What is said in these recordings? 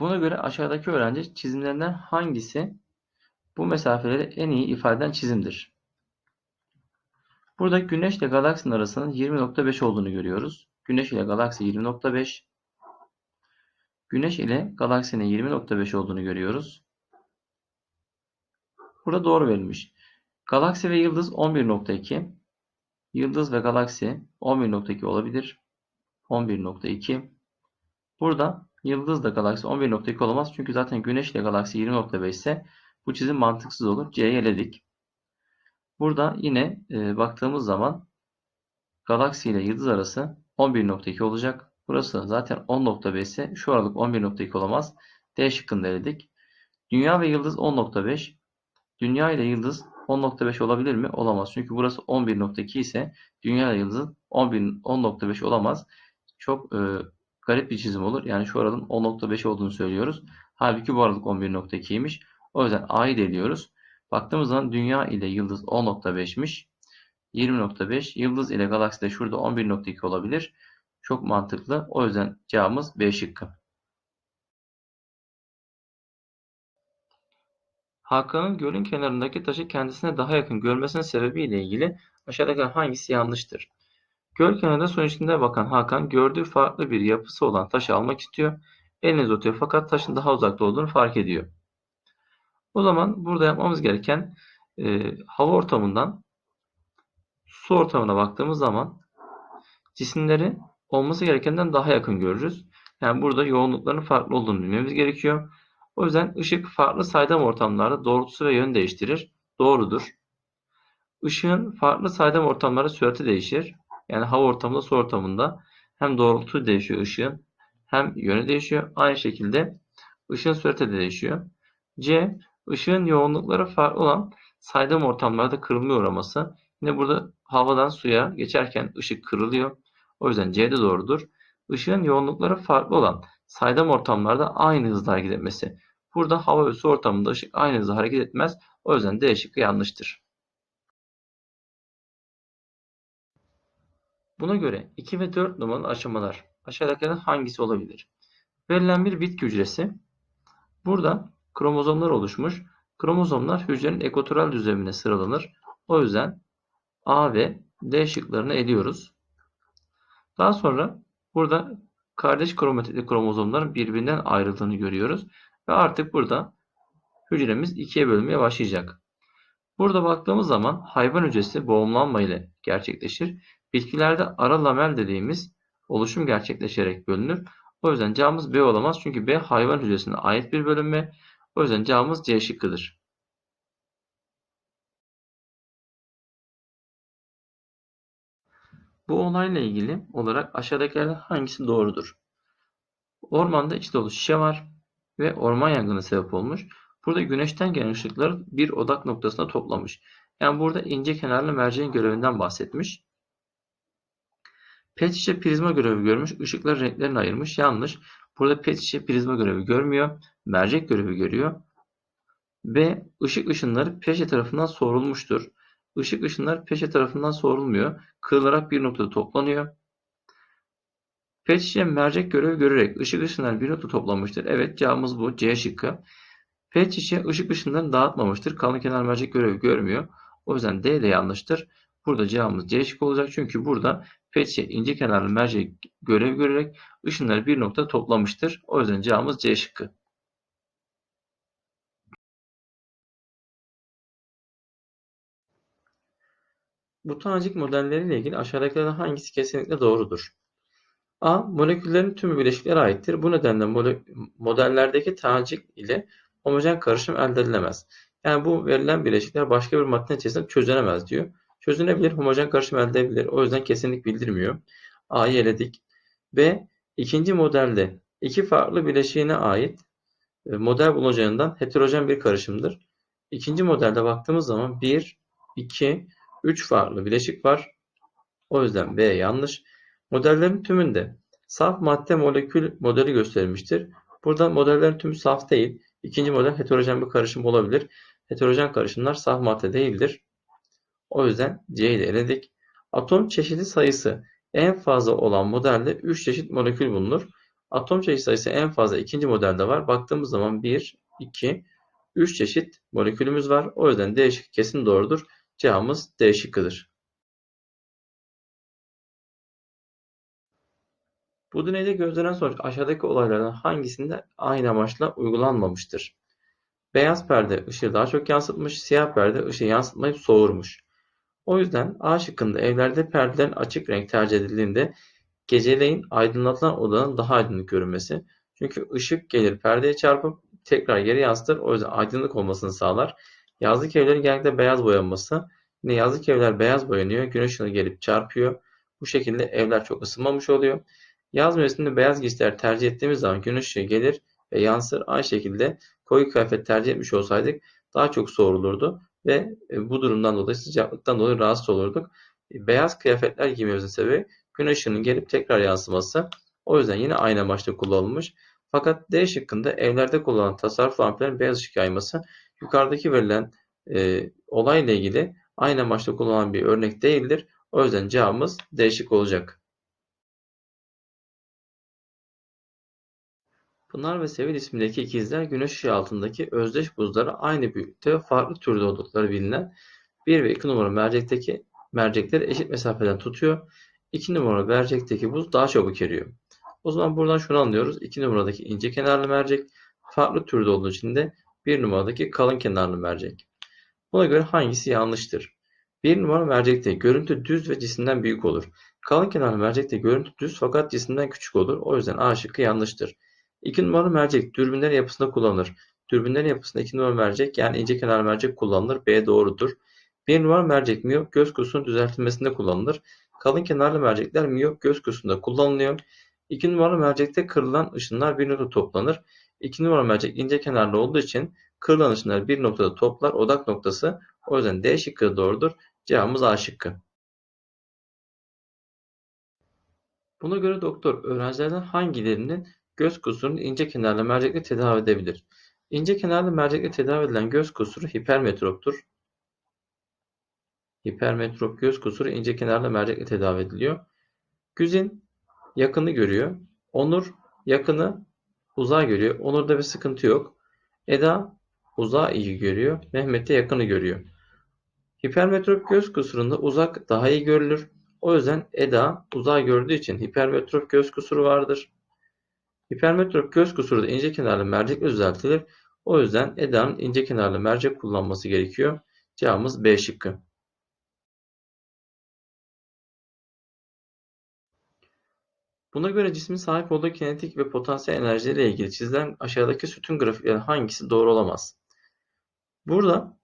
Buna göre aşağıdaki öğrenci çizimlerinden hangisi bu mesafeleri en iyi ifade eden çizimdir? Burada Güneş ile galaksinin arasının 20.5 olduğunu görüyoruz. Güneş ile galaksi 20.5. Güneş ile galaksinin 20.5 olduğunu görüyoruz. Burada doğru verilmiş. Galaksi ve yıldız 11.2. Yıldız ve galaksi 11.2 olabilir. 11.2. Burada yıldız da galaksi 11.2 olamaz. Çünkü zaten güneş ile galaksi 20.5 ise bu çizim mantıksız olur. C'ye eledik. Burada yine e, baktığımız zaman galaksi ile yıldız arası 11.2 olacak. Burası zaten 10.5 ise şu aralık 11.2 olamaz. D şıkkını eledik. Dünya ve yıldız 10.5. Dünya ile yıldız 10.5 olabilir mi? Olamaz. Çünkü burası 11.2 ise dünya ile yıldız 10.5 olamaz. Çok e, garip bir çizim olur. Yani şu aralığın 10.5 olduğunu söylüyoruz. Halbuki bu aralık 11.2'ymiş. O yüzden A'yı da eliyoruz. Baktığımız zaman dünya ile yıldız 10.5'miş. 20.5. Yıldız ile galaksi de şurada 11.2 olabilir. Çok mantıklı. O yüzden cevabımız B şıkkı. Hakan'ın gölün kenarındaki taşı kendisine daha yakın görmesinin sebebiyle ilgili aşağıdaki hangisi yanlıştır? Göl kenarında suyun içinde bakan Hakan gördüğü farklı bir yapısı olan taşı almak istiyor. Elini uzatıyor fakat taşın daha uzakta olduğunu fark ediyor. O zaman burada yapmamız gereken e, hava ortamından su ortamına baktığımız zaman cisimleri olması gerekenden daha yakın görürüz. Yani burada yoğunlukların farklı olduğunu bilmemiz gerekiyor. O yüzden ışık farklı saydam ortamlarda doğrultusu ve yön değiştirir. Doğrudur. Işığın farklı saydam ortamlarda sürati değişir. Yani hava ortamında, su ortamında hem doğrultu değişiyor ışığın hem yönü değişiyor. Aynı şekilde ışığın sürati de değişiyor. C. Işığın yoğunlukları farklı olan saydam ortamlarda kırılma uğraması. Yine burada havadan suya geçerken ışık kırılıyor. O yüzden C de doğrudur. Işığın yoğunlukları farklı olan saydam ortamlarda aynı hızda hareket etmesi. Burada hava ve su ortamında ışık aynı hızda hareket etmez. O yüzden D şıkkı yanlıştır. Buna göre 2 ve 4 numaralı aşamalar aşağıdakilerden hangisi olabilir? Verilen bir bitki hücresi. Burada kromozomlar oluşmuş. Kromozomlar hücrenin ekotoral düzlemine sıralanır. O yüzden A ve D şıklarını eliyoruz. Daha sonra burada kardeş kromatitli kromozomların birbirinden ayrıldığını görüyoruz. Ve artık burada hücremiz ikiye bölünmeye başlayacak. Burada baktığımız zaman hayvan hücresi boğumlanma ile gerçekleşir. Bitkilerde ara lamel dediğimiz oluşum gerçekleşerek bölünür. O yüzden cevabımız B olamaz. Çünkü B hayvan hücresine ait bir bölünme. O yüzden cevabımız C şıkkıdır. Bu olayla ilgili olarak aşağıdakilerden hangisi doğrudur? Ormanda içi dolu şişe var ve orman yangını sebep olmuş. Burada güneşten gelen ışıkları bir odak noktasına toplamış. Yani burada ince kenarlı merceğin görevinden bahsetmiş. Pet şişe prizma görevi görmüş. Işıkları renklerini ayırmış. Yanlış. Burada pet şişe prizma görevi görmüyor. Mercek görevi görüyor. B. Işık ışınları peşe tarafından soğurulmuştur. Işık ışınları peşe tarafından soğurulmuyor. Kırılarak bir noktada toplanıyor. Pet şişe mercek görevi görerek ışık ışınları bir noktada toplanmıştır. Evet cevabımız bu. C şıkkı. Pet şişe ışık ışınlarını dağıtmamıştır. Kalın kenar mercek görevi görmüyor. O yüzden D de yanlıştır. Burada cevabımız C şıkkı olacak. Çünkü burada pet şişe ince kenarlı mercek görev görerek ışınları bir noktada toplamıştır. O yüzden cevabımız C şıkkı. Bu tanecik modelleriyle ilgili aşağıdakilerden hangisi kesinlikle doğrudur? A. Moleküllerin tümü bileşiklere aittir. Bu nedenle modellerdeki tanecik ile homojen karışım elde edilemez. Yani bu verilen bileşikler başka bir madde içerisinde çözünemez diyor. Çözünebilir, homojen karışım elde edilir. O yüzden kesinlik bildirmiyor. A'yı eledik. B. ikinci modelde iki farklı bileşiğine ait e, model bulunacağından heterojen bir karışımdır. İkinci modelde baktığımız zaman 1, 2, 3 farklı bileşik var. O yüzden B yanlış. Modellerin tümünde saf madde molekül modeli gösterilmiştir. Burada modellerin tümü saf değil. İkinci model heterojen bir karışım olabilir. Heterojen karışımlar saf madde değildir. O yüzden C'yi de eledik. Atom çeşidi sayısı en fazla olan modelde 3 çeşit molekül bulunur. Atom çeşit sayısı en fazla ikinci modelde var. Baktığımız zaman 1, 2, 3 çeşit molekülümüz var. O yüzden D şıkkı kesin doğrudur. Cevabımız D şıkkıdır. Bu deneyde gözlenen sonuç aşağıdaki olaylardan hangisinde aynı amaçla uygulanmamıştır? Beyaz perde ışığı daha çok yansıtmış, siyah perde ışığı yansıtmayıp soğurmuş. O yüzden A şıkkında evlerde perdelerin açık renk tercih edildiğinde geceleyin aydınlatılan odanın daha aydınlık görünmesi. Çünkü ışık gelir perdeye çarpıp tekrar geri yansıtır. O yüzden aydınlık olmasını sağlar. Yazlık evlerin genellikle beyaz boyanması. Yine yazlık evler beyaz boyanıyor. Güneş ışını gelip çarpıyor. Bu şekilde evler çok ısınmamış oluyor. Yaz mevsiminde beyaz giysiler tercih ettiğimiz zaman güneş ışığı gelir ve yansır. Aynı şekilde koyu kıyafet tercih etmiş olsaydık daha çok soğurulurdu ve e, bu durumdan dolayı sıcaklıktan dolayı rahatsız olurduk. Beyaz kıyafetler giymemizin sebebi güneş ışığının gelip tekrar yansıması. O yüzden yine aynı amaçla kullanılmış. Fakat D şıkkında evlerde kullanılan tasarruf lampilerin beyaz ışık yayması yukarıdaki verilen e, olayla ilgili aynı amaçla kullanılan bir örnek değildir. O yüzden cevabımız D şık olacak. Pınar ve Sevil isimdeki ikizler güneş ışığı altındaki özdeş buzlara aynı büyüklükte ve farklı türde oldukları bilinen 1 ve 2 numara mercekteki mercekleri eşit mesafeden tutuyor. 2 numara mercekteki buz daha çabuk eriyor. O zaman buradan şunu anlıyoruz. 2 numaradaki ince kenarlı mercek farklı türde olduğu için de 1 numaradaki kalın kenarlı mercek. Buna göre hangisi yanlıştır? 1 numara mercekte görüntü düz ve cisimden büyük olur. Kalın kenarlı mercekte görüntü düz fakat cisimden küçük olur. O yüzden A şıkkı yanlıştır. 2 numaralı mercek dürbünler yapısında kullanılır. Dürbünlerin yapısında 2 numaralı mercek yani ince kenar mercek kullanılır. B doğrudur. 1 numaralı mercek miyop göz kurusunun düzeltilmesinde kullanılır. Kalın kenarlı mercekler miyop göz kusunda kullanılıyor. 2 numaralı mercekte kırılan ışınlar bir noktada toplanır. 2 numaralı mercek ince kenarlı olduğu için kırılan ışınlar bir noktada toplar odak noktası. O yüzden D şıkkı doğrudur. Cevabımız A şıkkı. Buna göre doktor öğrencilerden hangilerinin göz kusurunu ince kenarlı mercekle tedavi edebilir? İnce kenarlı mercekle tedavi edilen göz kusuru hipermetroptur. Hipermetrop göz kusuru ince kenarlı mercekle tedavi ediliyor. Güzin yakını görüyor. Onur yakını uzağa görüyor. Onur'da bir sıkıntı yok. Eda uzağı iyi görüyor. Mehmet de yakını görüyor. Hipermetrop göz kusurunda uzak daha iyi görülür. O yüzden Eda uzağı gördüğü için hipermetrop göz kusuru vardır. Hipermetrop göz kusuru da ince kenarlı mercekle düzeltilir. O yüzden Eda'nın ince kenarlı mercek kullanması gerekiyor. Cevabımız B şıkkı. Buna göre cismin sahip olduğu kinetik ve potansiyel enerjileriyle ilgili çizilen aşağıdaki sütun grafiklerin hangisi doğru olamaz? Burada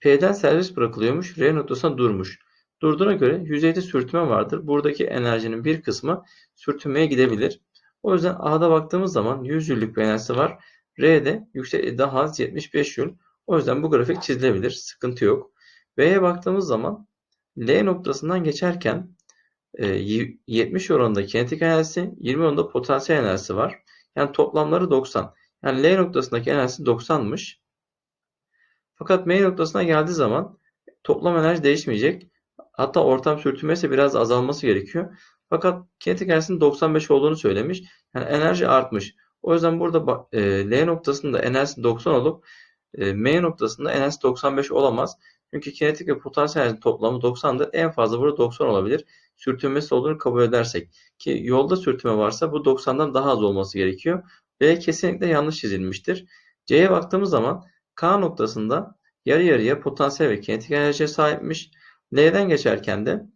P'den servis bırakılıyormuş, R noktasına durmuş. Durduğuna göre yüzeyde sürtünme vardır. Buradaki enerjinin bir kısmı sürtünmeye gidebilir. O yüzden A'da baktığımız zaman 100 Jül'lük bir enerjisi var. R'de yüksek daha az 75 Jül. O yüzden bu grafik çizilebilir. Sıkıntı yok. B'ye baktığımız zaman L noktasından geçerken 70 e, oranında kinetik enerjisi, 20 oranında potansiyel enerjisi var. Yani toplamları 90. Yani L noktasındaki enerjisi 90'mış. Fakat M noktasına geldiği zaman toplam enerji değişmeyecek. Hatta ortam sürtünmesi biraz azalması gerekiyor. Fakat kinetik enerjisinin 95 olduğunu söylemiş. Yani enerji artmış. O yüzden burada e, L noktasında enerjisi 90 olup e, M noktasında enerjisi 95 olamaz. Çünkü kinetik ve potansiyel enerji toplamı 90'dır. En fazla burada 90 olabilir. Sürtünmesi olduğunu kabul edersek. Ki yolda sürtünme varsa bu 90'dan daha az olması gerekiyor. B kesinlikle yanlış çizilmiştir. C'ye baktığımız zaman K noktasında yarı yarıya potansiyel ve kinetik enerjiye sahipmiş. L'den geçerken de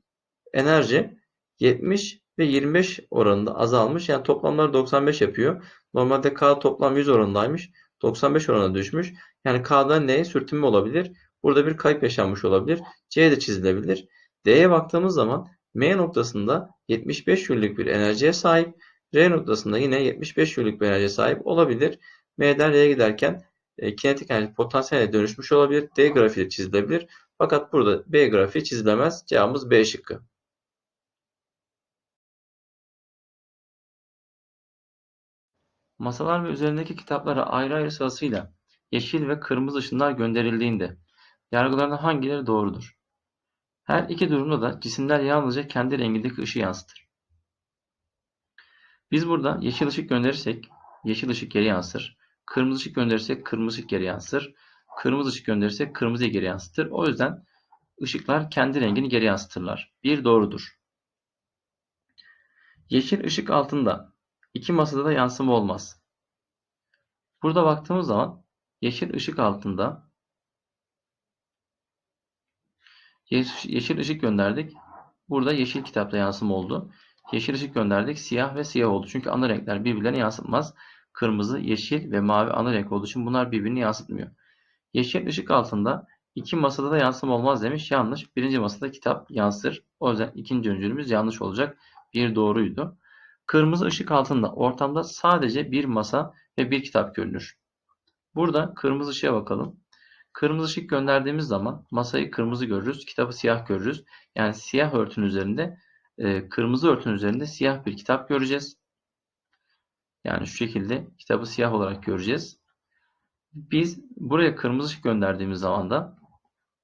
enerji 70 ve 25 oranında azalmış. Yani toplamları 95 yapıyor. Normalde K toplam 100 oranındaymış. 95 oranına düşmüş. Yani K'dan L'ye sürtünme olabilir. Burada bir kayıp yaşanmış olabilir. C de çizilebilir. D'ye baktığımız zaman M noktasında 75 jüllük bir enerjiye sahip. R noktasında yine 75 jüllük bir enerjiye sahip olabilir. M'den R'ye giderken e, kinetik enerji potansiyele dönüşmüş olabilir. D grafiği çizilebilir. Fakat burada B grafiği çizilemez. Cevabımız B şıkkı. Masalar ve üzerindeki kitaplara ayrı ayrı sırasıyla yeşil ve kırmızı ışınlar gönderildiğinde yargılarından hangileri doğrudur? Her iki durumda da cisimler yalnızca kendi rengindeki ışığı yansıtır. Biz burada yeşil ışık gönderirsek yeşil ışık geri yansır. Kırmızı ışık gönderirsek kırmızı ışık geri yansır. Kırmızı ışık gönderirsek kırmızıyı geri yansıtır. O yüzden ışıklar kendi rengini geri yansıtırlar. Bir doğrudur. Yeşil ışık altında iki masada da yansıma olmaz. Burada baktığımız zaman yeşil ışık altında yeşil ışık gönderdik. Burada yeşil kitapta yansıma oldu. Yeşil ışık gönderdik. Siyah ve siyah oldu. Çünkü ana renkler birbirlerine yansıtmaz. Kırmızı, yeşil ve mavi ana renk olduğu için bunlar birbirini yansıtmıyor. Yeşil ışık altında iki masada da yansıma olmaz demiş. Yanlış. Birinci masada kitap yansır. O yüzden ikinci öncülümüz yanlış olacak. Bir doğruydu. Kırmızı ışık altında ortamda sadece bir masa ve bir kitap görünür. Burada kırmızı ışığa bakalım. Kırmızı ışık gönderdiğimiz zaman masayı kırmızı görürüz, kitabı siyah görürüz. Yani siyah örtünün üzerinde, e, kırmızı örtünün üzerinde siyah bir kitap göreceğiz. Yani şu şekilde kitabı siyah olarak göreceğiz. Biz buraya kırmızı ışık gönderdiğimiz zaman da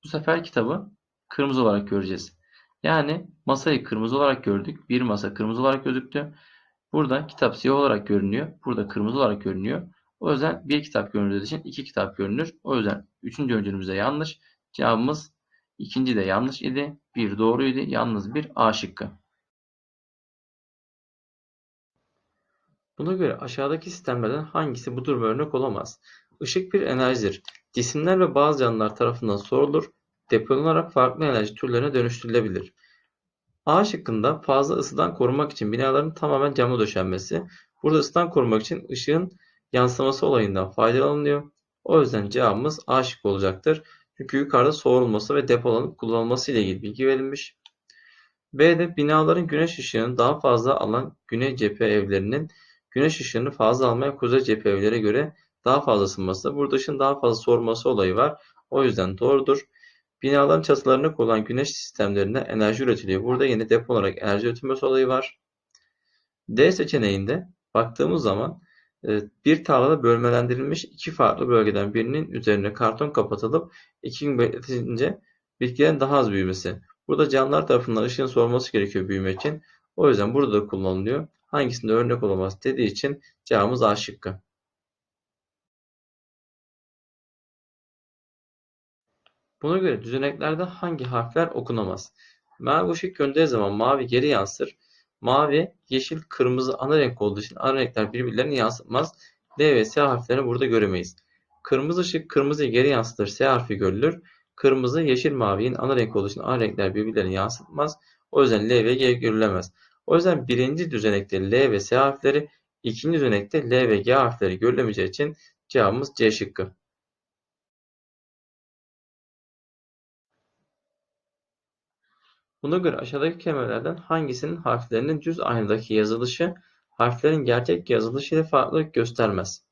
bu sefer kitabı kırmızı olarak göreceğiz. Yani masayı kırmızı olarak gördük. Bir masa kırmızı olarak gözüktü. Burada kitap siyah olarak görünüyor. Burada kırmızı olarak görünüyor. O yüzden bir kitap göründüğü için iki kitap görünür. O yüzden üçüncü öncülümüzde yanlış. Cevabımız ikinci de yanlış idi. Bir doğruydu. Yalnız bir A şıkkı. Buna göre aşağıdaki sistemlerden hangisi bu duruma örnek olamaz? Işık bir enerjidir. Cisimler ve bazı canlılar tarafından sorulur, depolanarak farklı enerji türlerine dönüştürülebilir. A şıkkında fazla ısıdan korumak için binaların tamamen camla döşenmesi. Burada ısıdan korumak için ışığın yansıması olayından faydalanılıyor. O yüzden cevabımız A şıkkı olacaktır. Çünkü yukarıda soğurulması ve depolanıp kullanılması ile ilgili bilgi verilmiş. B'de binaların güneş ışığını daha fazla alan güney cephe evlerinin güneş ışığını fazla almaya kuzey cephe evlere göre daha fazla ısınması. Burada ışığın daha fazla soğurması olayı var. O yüzden doğrudur. Binaların çatılarına kurulan güneş sistemlerinde enerji üretiliyor. Burada yine depo olarak enerji üretilmesi olayı var. D seçeneğinde baktığımız zaman e, bir tarlada bölmelendirilmiş iki farklı bölgeden birinin üzerine karton kapatılıp iki gün bekletilince bitkilerin daha az büyümesi. Burada canlılar tarafından ışığın sorması gerekiyor büyümek için. O yüzden burada da kullanılıyor. Hangisinde örnek olamaz dediği için cevabımız A şıkkı. Buna göre düzeneklerde hangi harfler okunamaz? Mavi ışık gönderdiği zaman mavi geri yansır. Mavi, yeşil, kırmızı ana renk olduğu için ana renkler birbirlerine yansıtmaz. D ve S harflerini burada göremeyiz. Kırmızı ışık kırmızıyı geri yansıtır. S harfi görülür. Kırmızı, yeşil, mavinin ana renk olduğu için ana renkler birbirlerine yansıtmaz. O yüzden L ve G görülemez. O yüzden birinci düzenekte L ve S harfleri, ikinci düzenekte L ve G harfleri görülemeyeceği için cevabımız C şıkkı. Buna göre aşağıdaki kelimelerden hangisinin harflerinin düz aynadaki yazılışı harflerin gerçek yazılışı ile farklılık göstermez?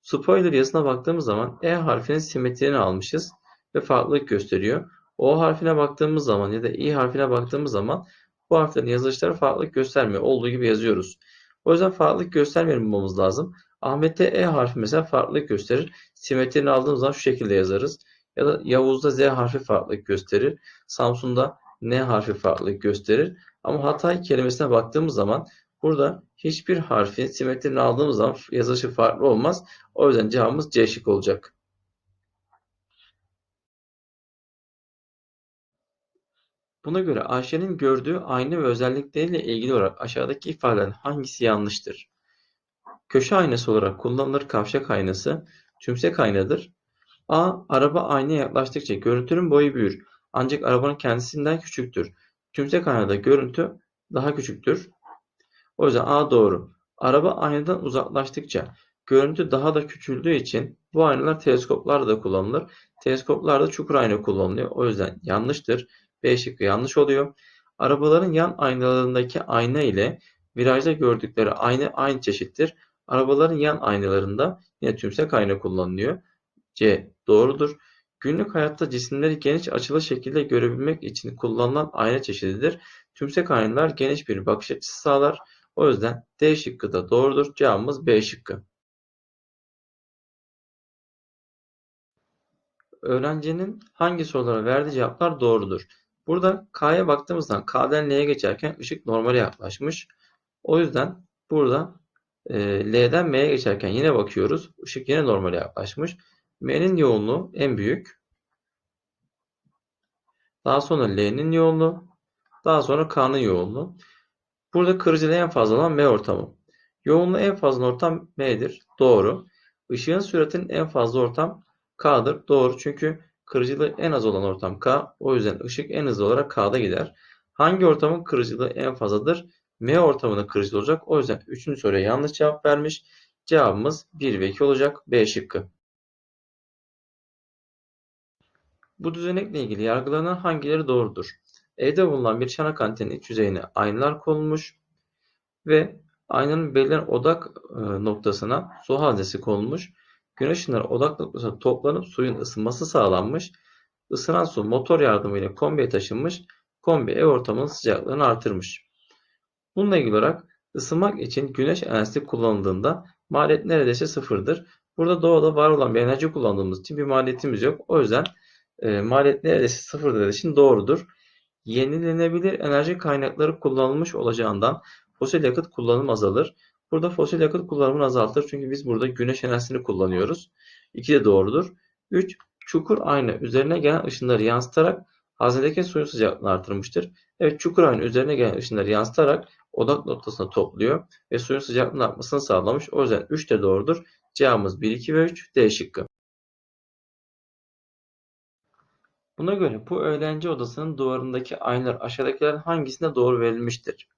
Spoiler yazısına baktığımız zaman E harfinin simetriğini almışız ve farklılık gösteriyor. O harfine baktığımız zaman ya da İ harfine baktığımız zaman bu harflerin yazılışları farklılık göstermiyor. Olduğu gibi yazıyoruz. O yüzden farklılık göstermeyelim bulmamız lazım. Ahmet'te E harfi mesela farklılık gösterir. Simetrini aldığımız zaman şu şekilde yazarız. Ya da Yavuz'da Z harfi farklılık gösterir. Samsun'da N harfi farklılık gösterir. Ama Hatay kelimesine baktığımız zaman burada hiçbir harfin simetrini aldığımız zaman yazılışı farklı olmaz. O yüzden cevabımız C şık olacak. Buna göre Ayşe'nin gördüğü ayna ve özellikleriyle ilgili olarak aşağıdaki ifadelerin hangisi yanlıştır? Köşe aynası olarak kullanılır kavşak aynası, tümsek aynadır. A. Araba aynaya yaklaştıkça görüntünün boyu büyür. Ancak arabanın kendisinden küçüktür. Tümsek aynada görüntü daha küçüktür. O yüzden A doğru. Araba aynadan uzaklaştıkça görüntü daha da küçüldüğü için bu aynalar teleskoplarda da kullanılır. Teleskoplarda çukur ayna kullanılıyor. O yüzden yanlıştır. B şıkkı yanlış oluyor. Arabaların yan aynalarındaki ayna ile virajda gördükleri ayna aynı çeşittir. Arabaların yan aynalarında yine tümsek ayna kullanılıyor. C doğrudur. Günlük hayatta cisimleri geniş açılı şekilde görebilmek için kullanılan ayna çeşididir. Tümsek aynalar geniş bir bakış açısı sağlar. O yüzden D şıkkı da doğrudur. Cevabımız B şıkkı. Öğrencinin hangi sorulara verdiği cevaplar doğrudur? Burada K'ya baktığımızda K'den L'ye geçerken ışık normale yaklaşmış. O yüzden burada e, L'den M'ye geçerken yine bakıyoruz. Işık yine normale yaklaşmış. M'nin yoğunluğu en büyük. Daha sonra L'nin yoğunluğu. Daha sonra K'nın yoğunluğu. Burada kırıcılığı en fazla olan M ortamı. Yoğunluğu en fazla ortam M'dir. Doğru. Işığın süratinin en fazla ortam K'dır. Doğru. Çünkü kırıcılığı en az olan ortam K. O yüzden ışık en hızlı olarak K'da gider. Hangi ortamın kırıcılığı en fazladır? M ortamının kırıcılığı olacak. O yüzden 3. soruya yanlış cevap vermiş. Cevabımız 1 ve 2 olacak. B şıkkı. Bu düzenekle ilgili yargılanan hangileri doğrudur? Evde bulunan bir çanak antenin iç yüzeyine aynalar konulmuş ve aynanın belirlenen odak e, noktasına su haznesi konulmuş. Güneş ışınları odak noktasına toplanıp suyun ısınması sağlanmış. Isınan su motor yardımıyla kombiye taşınmış. Kombi ev ortamının sıcaklığını artırmış. Bununla ilgili olarak ısınmak için güneş enerjisi kullanıldığında maliyet neredeyse sıfırdır. Burada doğada var olan bir enerji kullandığımız için bir maliyetimiz yok. O yüzden e, maliyet neredeyse sıfır dediği için doğrudur. Yenilenebilir enerji kaynakları kullanılmış olacağından fosil yakıt kullanımı azalır. Burada fosil yakıt kullanımını azaltır. Çünkü biz burada güneş enerjisini kullanıyoruz. İki de doğrudur. 3. Çukur ayna üzerine gelen ışınları yansıtarak haznedeki suyun sıcaklığını artırmıştır. Evet çukur ayna üzerine gelen ışınları yansıtarak odak noktasına topluyor ve suyun sıcaklığının artmasını sağlamış. O yüzden 3 de doğrudur. Cevabımız 1, 2 ve 3 D şıkkı. Buna göre bu öğrenci odasının duvarındaki aynalar aşağıdakilerden hangisine doğru verilmiştir?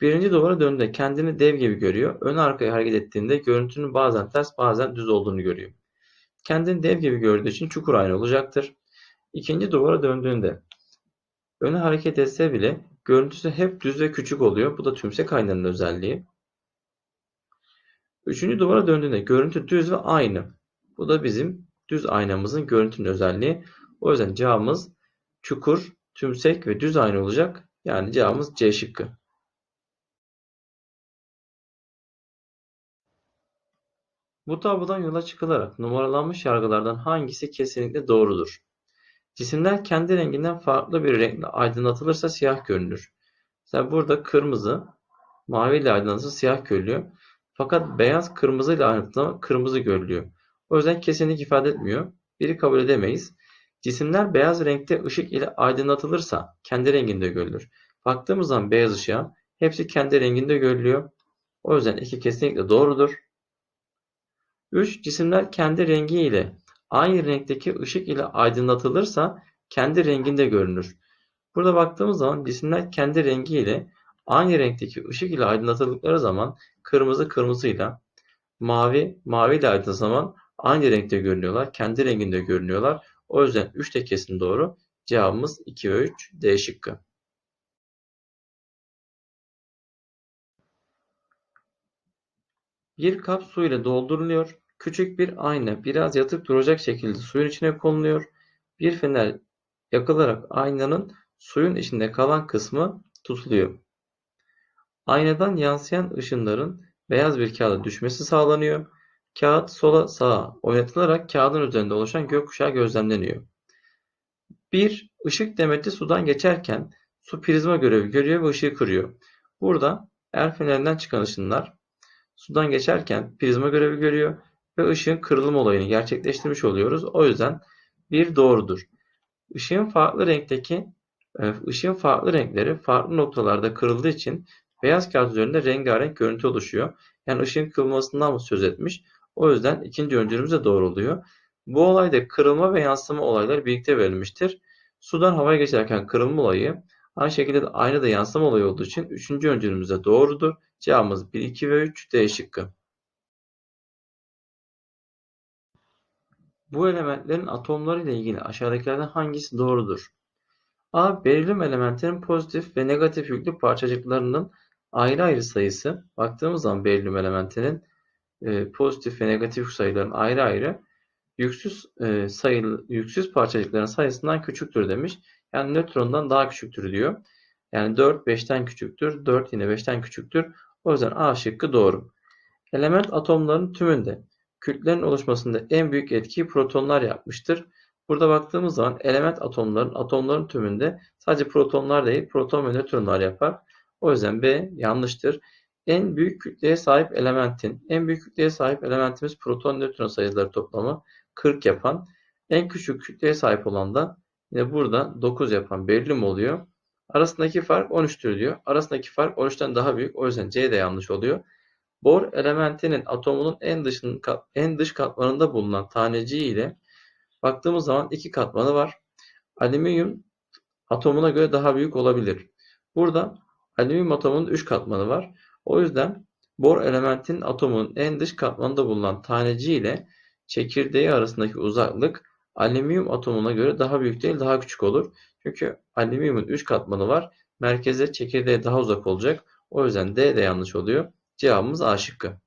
Birinci duvara döndüğünde kendini dev gibi görüyor. Ön arkaya hareket ettiğinde görüntünün bazen ters bazen düz olduğunu görüyor. Kendini dev gibi gördüğü için çukur ayna olacaktır. İkinci duvara döndüğünde öne hareket etse bile görüntüsü hep düz ve küçük oluyor. Bu da tümsek aynanın özelliği. Üçüncü duvara döndüğünde görüntü düz ve aynı. Bu da bizim düz aynamızın görüntünün özelliği. O yüzden cevabımız çukur, tümsek ve düz ayna olacak. Yani cevabımız C şıkkı. Bu tablodan yola çıkılarak numaralanmış yargılardan hangisi kesinlikle doğrudur? Cisimler kendi renginden farklı bir renkle aydınlatılırsa siyah görünür. Mesela burada kırmızı, mavi ile aydınlatılırsa siyah görülüyor. Fakat beyaz kırmızı ile aydınlatılırsa kırmızı görülüyor. O yüzden kesinlik ifade etmiyor. Biri kabul edemeyiz. Cisimler beyaz renkte ışık ile aydınlatılırsa kendi renginde görülür. Baktığımız zaman beyaz ışığa hepsi kendi renginde görülüyor. O yüzden iki kesinlikle doğrudur. 3. Cisimler kendi rengi ile aynı renkteki ışık ile aydınlatılırsa kendi renginde görünür. Burada baktığımız zaman cisimler kendi rengi ile aynı renkteki ışık ile aydınlatıldıkları zaman kırmızı kırmızıyla, mavi mavi ile aydınlatıldığı zaman aynı renkte görünüyorlar. Kendi renginde görünüyorlar. O yüzden 3 de kesin doğru. Cevabımız 2 ve 3 D şıkkı. Bir kap su ile dolduruluyor. Küçük bir ayna biraz yatık duracak şekilde suyun içine konuluyor. Bir fener yakılarak aynanın suyun içinde kalan kısmı tutuluyor. Aynadan yansıyan ışınların beyaz bir kağıda düşmesi sağlanıyor. Kağıt sola sağa oynatılarak kağıdın üzerinde oluşan gökkuşağı gözlemleniyor. Bir ışık demeti sudan geçerken su prizma görevi görüyor ve ışığı kırıyor. Burada er fenerinden çıkan ışınlar sudan geçerken prizma görevi görüyor ve ışığın kırılım olayını gerçekleştirmiş oluyoruz. O yüzden bir doğrudur. Işığın farklı renkteki e, ışığın farklı renkleri farklı noktalarda kırıldığı için beyaz kağıt üzerinde rengarenk görüntü oluşuyor. Yani ışığın kırılmasından mı söz etmiş? O yüzden ikinci öncülümüz de doğru oluyor. Bu olayda kırılma ve yansıma olayları birlikte verilmiştir. Sudan havaya geçerken kırılma olayı aynı şekilde de aynı da yansıma olayı olduğu için üçüncü öncülümüz de doğrudur. Cevabımız 1, 2 ve 3 D şıkkı. Bu elementlerin atomları ile ilgili aşağıdakilerden hangisi doğrudur? A. Berilyum elementinin pozitif ve negatif yüklü parçacıklarının ayrı ayrı sayısı. Baktığımız zaman berilyum elementinin e, pozitif ve negatif sayıların ayrı ayrı yüksüz e, sayılı yüksüz parçacıkların sayısından küçüktür demiş. Yani nötrondan daha küçüktür diyor. Yani 4 5'ten küçüktür. 4 yine 5'ten küçüktür. O yüzden A şıkkı doğru. Element atomların tümünde kütlelerin oluşmasında en büyük etkiyi protonlar yapmıştır. Burada baktığımız zaman element atomların atomların tümünde sadece protonlar değil proton ve nötronlar yapar. O yüzden B yanlıştır. En büyük kütleye sahip elementin, en büyük kütleye sahip elementimiz proton nötron sayıları toplamı 40 yapan, en küçük kütleye sahip olan da yine burada 9 yapan berilyum oluyor. Arasındaki fark 13'tür diyor. Arasındaki fark 13'ten daha büyük. O yüzden C de yanlış oluyor. Bor elementinin atomunun en dışın, en dış katmanında bulunan taneciği ile baktığımız zaman iki katmanı var. Alüminyum atomuna göre daha büyük olabilir. Burada alüminyum atomunun 3 katmanı var. O yüzden bor elementinin atomunun en dış katmanında bulunan taneciği ile çekirdeği arasındaki uzaklık alüminyum atomuna göre daha büyük değil daha küçük olur. Çünkü alüminyumun 3 katmanı var. Merkeze çekirdeğe daha uzak olacak. O yüzden D de yanlış oluyor. Cevabımız A şıkkı.